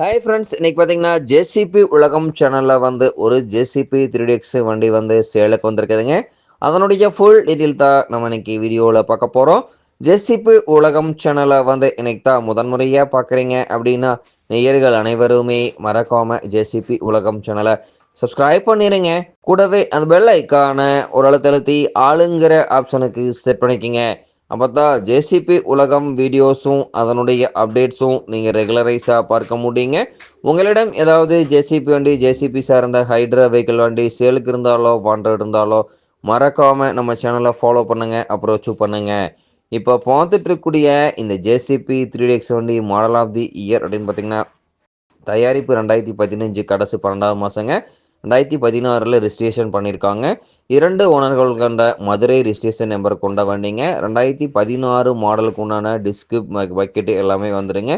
Hi friends இன்னைக்கு பார்த்தீங்கன்னா JCB உலகம் சேனலில் வந்து ஒரு ஜேசிபி த்ரீ எக்ஸ் வண்டி வந்து சேலுக்கு வந்திருக்குதுங்க. அதனுடைய ஃபுல் டீட்டெயில் தான் நம்ம இன்னைக்கு வீடியோவில் பார்க்க போகிறோம் ஜேசிபி உலகம் சேனலை வந்து இன்னைக்கு தான் முதன்முறையாக பார்க்குறீங்க அப்படின்னா நேயர்கள் அனைவருமே மறக்காமல் ஜேசிபி உலகம் சேனலை சப்ஸ்கிரைப் பண்ணிடுங்க கூடவே அந்த பெல் ஐக்கான ஒரு அழுத்தழுத்தி ஆளுங்கிற ஆப்ஷனுக்கு செட் பண்ணிக்கோங்க. அப்போ தான் ஜேசிபி உலகம் வீடியோஸும் அதனுடைய அப்டேட்ஸும் நீங்கள் ரெகுலரைஸாக பார்க்க முடியுங்க. உங்களிடம் ஏதாவது ஜேசிபி வண்டி ஜேசிபி சார்ந்த ஹைட்ரா வெஹிக்கிள் வண்டி சேலுக்கு இருந்தாலோ வாண்டட் இருந்தாலோ மறக்காமல் நம்ம சேனலை ஃபாலோ பண்ணுங்கள் அப்ரோச்சும் பண்ணுங்கள் இப்போ பார்த்துட்ருக்கக்கூடிய இந்த ஜேசிபி த்ரீ எக்ஸ் வண்டி மாடல் ஆஃப் தி இயர் அப்படின்னு பார்த்தீங்கன்னா தயாரிப்பு ரெண்டாயிரத்தி பதினஞ்சு கடைசி பன்னெண்டாவது மாதங்க ரெண்டாயிரத்தி பதினாறில் ரிஜிஸ்ட்ரேஷன் பண்ணியிருக்காங்க இரண்டு ஓனர்கள் கொண்ட மதுரை ரிஜிஸ்ட்ரேஷன் நம்பர் கொண்ட வண்டிங்க. ரெண்டாயிரத்தி பதினாறு மாடலுக்கு உண்டான டிஸ்கு பக்கெட்டு எல்லாமே வந்துடுங்க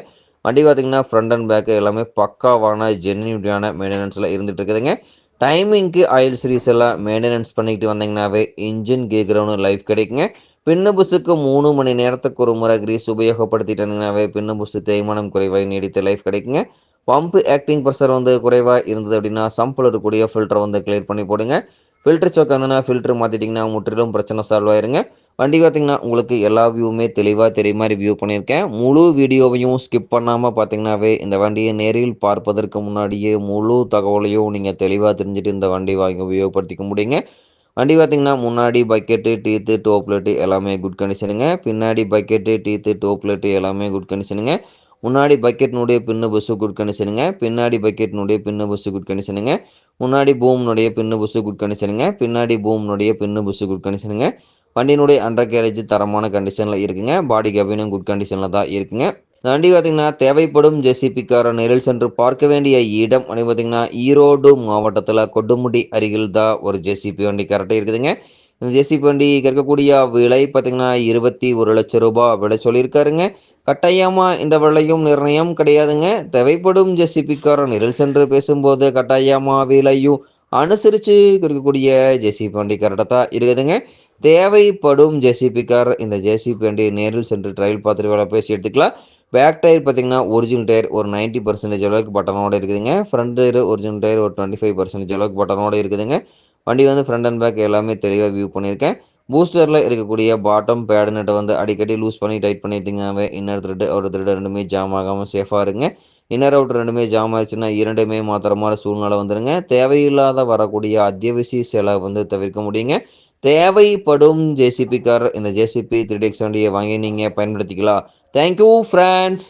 வண்டி பார்த்திங்கன்னா ஃப்ரண்ட் அண்ட் பேக்கு எல்லாமே பக்காவான ஜென்யூட்டியான மெயின்டெனன்ஸில் இருந்துகிட்டு இருக்குதுங்க டைமிங்க்கு ஆயில் சீரீஸ் எல்லாம் மெயின்டெனன்ஸ் பண்ணிக்கிட்டு வந்தீங்கன்னாவே இன்ஜின் கேட்குறவனு லைஃப் கிடைக்குங்க. பின்னு புஸுக்கு மூணு மணி நேரத்துக்கு ஒரு முறை கிரீஸ் உபயோகப்படுத்திட்டு இருந்தீங்கன்னாவே பின்னு புஸு தேய்மானம் குறைவாக நீடித்த லைஃப் கிடைக்குங்க. பம்ப் ஆக்டிங் ப்ரெஷர் வந்து குறைவாக இருந்தது அப்படின்னா சம்பில் இருக்கக்கூடிய ஃபில்டரை வந்து கிளியர் பண்ணி போடுங்க. ஃபில்டர் சோக் வந்தனா ஃபில்டர் மாற்றிட்டிங்கன்னா முற்றிலும் பிரச்சனை சால்வ் ஆயிருங்க. வண்டி பார்த்திங்கன்னா உங்களுக்கு எல்லா வியூவுமே தெளிவாக தெரிய மாதிரி வியூ பண்ணியிருக்கேன். முழு வீடியோவையும் ஸ்கிப் பண்ணாமல் பார்த்தீங்கன்னாவே இந்த வண்டியை நேரில் பார்ப்பதற்கு முன்னாடியே முழு தகவலையும் நீங்கள் தெளிவாக தெரிஞ்சுட்டு இந்த வண்டி வாங்கி உபயோகப்படுத்திக்க முடியுங்க. வண்டி பார்த்திங்கன்னா முன்னாடி பக்கெட்டு டீத்து டோப்லெட்டு எல்லாமே குட் கண்டிஷனுங்க பின்னாடி பக்கெட்டு டீத்து டோப்லெட்டு எல்லாமே குட் கண்டிஷனுங்க முன்னாடி பக்கெட்னுடைய பின்னு பஸ்ஸு குட் கண்டிஷனுங்க பின்னாடி பக்கெட்னுடைய பின்னு பஸ்ஸு குட் கண்டிஷனுங்க முன்னாடி பூம்னுடைய பின்னு புஸ்ஸு குட் கண்டிஷனுங்க பின்னாடி பூம்னுடைய பின்னு புஸ்ஸு குட் கண்டிஷனுங்க வண்டியினுடைய அண்டர் கேரேஜ் தரமான கண்டிஷனில் இருக்குங்க. பாடி கேபினும் குட் கண்டிஷனில் தான் இருக்குங்க. வண்டி பார்த்திங்கன்னா தேவைப்படும் ஜேசிபிக்கார நேரில் சென்று பார்க்க வேண்டிய இடம் அப்படி பார்த்திங்கன்னா ஈரோடு மாவட்டத்தில் கொடுமுடி அருகில் தான் ஒரு ஜேசிபி வண்டி கரெக்டாக இருக்குதுங்க. இந்த ஜேசிபி வண்டி இருக்கக்கூடிய விலை பார்த்திங்கன்னா இருபத்தி ஒரு லட்சம் ரூபாய் விலை சொல்லியிருக்காருங்க. கட்டாயமாக இந்த விலையும் நிர்ணயம் கிடையாதுங்க. தேவைப்படும் ஜெசிபிக்கார நிரல் சென்று பேசும்போது கட்டாயமாக விலையும் அனுசரித்து இருக்கக்கூடிய ஜெசிபி வண்டி கரெக்டாக தான் இருக்குதுங்க. தேவைப்படும் ஜேசிபி கார் இந்த ஜேசிபி வண்டி நேரில் சென்று ட்ரையல் பார்த்துட்டு வேலை பேசி எடுத்துக்கலாம். பேக் டயர் பார்த்தீங்கன்னா ஒரிஜினல் டயர் ஒரு நைன்ட்டி பர்சன்டேஜ் அளவுக்கு பட்டனோட இருக்குதுங்க. ஃப்ரண்ட் டயர் ஒரிஜினல் டயர் ஒரு டுவெண்ட்டி ஃபைவ் பர்சன்டேஜ் அளவுக்கு பட்டனோட இருக்குதுங்க. வண்டி வந்து ஃப்ரண்ட் அண்ட் பேக் எல்லாமே தெளிவாக வியூ பண்ணியிருக்கேன். பூஸ்டரில் இருக்கக்கூடிய பாட்டம் பேடு நட்டை வந்து அடிக்கடி லூஸ் பண்ணி டைட் பண்ணிட்டீங்கவே இன்னர் த்ரெட் அவர் த்ரெட் ரெண்டுமே ஜாம் ஆகாமல் சேஃபாக இருங்க. இன்னர் அவுட் ரெண்டுமே ஜாம் ஆச்சுன்னா இரண்டுமே மாத்திர மாதிரி சூழ்நிலை வந்துடுங்க தேவையில்லாத வரக்கூடிய அத்தியாவசிய செலவு வந்து தவிர்க்க முடியுங்க. தேவைப்படும் ஜேசிபி கார் இந்த ஜேசிபி த்ரீ டெக்ஸ் வண்டியை வாங்கி நீங்கள் பயன்படுத்திக்கலாம். Thank you friends